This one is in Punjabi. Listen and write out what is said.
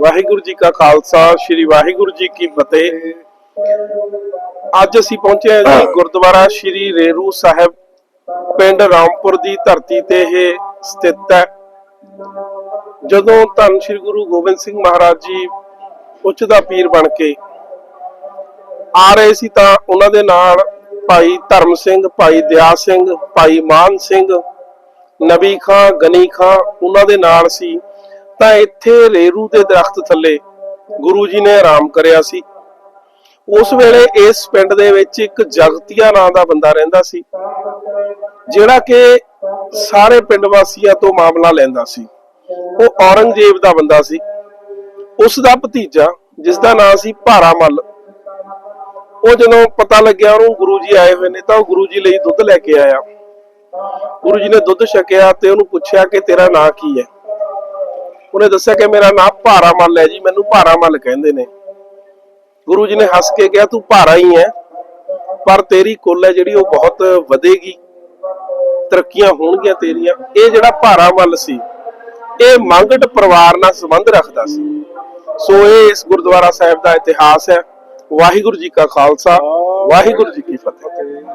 ਵਾਹਿਗੁਰੂ ਜੀ ਕਾ ਖਾਲਸਾ ਸ੍ਰੀ ਵਾਹਿਗੁਰੂ ਜੀ ਕੀ ਫਤਿਹ। ਅੱਜ ਅਸੀਂ ਪਹੁੰਚੇ ਹਾਂ ਜੀ ਗੁਰਦੁਆਰਾ ਸ੍ਰੀ ਰੇਰੂ ਸਾਹਿਬ ਪਿੰਡ ਰਾਮਪੁਰ ਦੀ ਧਰਤੀ ਤੇ ਇਹ ਸਥਿਤ ਹੈ। ਜਦੋਂ ਧੰਨ ਸ੍ਰੀ ਗੁਰੂ ਗੋਬਿੰਦ ਸਿੰਘ ਮਹਾਰਾਜ ਜੀ ਉੱਚ ਦਾ ਪੀਰ ਬਣ ਕੇ ਆ ਰਹੇ ਸੀ ਤਾਂ ਉਹਨਾਂ ਦੇ ਨਾਲ ਭਾਈ ਧਰਮ ਸਿੰਘ ਭਾਈ ਦਿਆ ਸਿੰਘ ਭਾਈ ਮਾਨ ਸਿੰਘ ਨਬੀ ਖਾਂ ਗਨੀ ਖਾਂ ਉਹਨਾਂ ਦੇ ਨਾਲ ਸੀ। ਤਾਂ ਇੱਥੇ ਰੇਰੂ ਦੇ ਦਰਖਤ ਥੱਲੇ ਗੁਰੂ ਜੀ ਨੇ ਆਰਾਮ ਕਰਿਆ ਸੀ। ਉਸ ਵੇਲੇ ਇਸ ਪਿੰਡ ਦੇ ਵਿੱਚ ਇੱਕ ਜਗਤੀਆ ਨਾਂ ਦਾ ਬੰਦਾ ਰਹਿੰਦਾ ਸੀ, ਜਿਹੜਾ ਕਿ ਸਾਰੇ ਪਿੰਡ ਵਾਸੀਆਂ ਤੋਂ ਮਾਮਲਾ ਲੈਂਦਾ ਸੀ। ਉਹ ਔਰੰਗਜ਼ੇਬ ਦਾ ਬੰਦਾ ਸੀ। ਉਸ ਦਾ ਭਤੀਜਾ, ਜਿਸ ਦਾ ਨਾਂ ਸੀ ਭਾਰਾ ਮੱਲ ਉਹ ਜਦੋਂ ਪਤਾ ਲੱਗਿਆ ਉਹਨੂੰ ਗੁਰੂ ਜੀ ਆਏ ਹੋਏ ਨੇ ਤਾਂ ਉਹ ਗੁਰੂ ਜੀ ਲਈ ਦੁੱਧ ਲੈ ਕੇ ਆਇਆ। ਗੁਰੂ ਜੀ ਨੇ ਦੁੱਧ ਛਕਿਆ ਤੇ ਉਹਨੂੰ ਪੁੱਛਿਆ ਕਿ ਤੇਰਾ ਨਾਂ ਕੀ ਹੈ? ਉਹਨੇ ਦੱਸਿਆ ਕਿ ਮੇਰਾ ਨਾਮ ਭਾਰਾਮਲ ਹੈ ਜੀ, ਮੈਨੂੰ ਭਾਰਾਮਲ ਕਹਿੰਦੇ ਨੇ। ਗੁਰੂ ਜੀ ਨੇ ਹੱਸ ਕੇ ਕਿਹਾ, ਤੂੰ ਭਾਰਾ ਹੀ ਹੈ, ਪਰ ਤੇਰੀ ਕੁੱਲ ਹੈ ਜਿਹੜੀ ਉਹ ਬਹੁਤ ਵਧੇਗੀ। ਤਰੱਕੀਆਂ ਹੋਣਗੀਆਂ ਤੇਰੀਆਂ। ਇਹ ਜਿਹੜਾ ਭਾਰਾ ਮੱਲ ਸੀ, ਇਹ ਮੰਗਟ ਪਰਿਵਾਰ ਨਾਲ ਸੰਬੰਧ ਰੱਖਦਾ ਸੀ। ਸੋ ਇਹ ਇਸ ਗੁਰਦੁਆਰਾ ਸਾਹਿਬ ਦਾ ਇਤਿਹਾਸ ਹੈ। ਵਾਹਿਗੁਰੂ ਜੀ ਕਾ ਖਾਲਸਾ, ਵਾਹਿਗੁਰੂ ਜੀ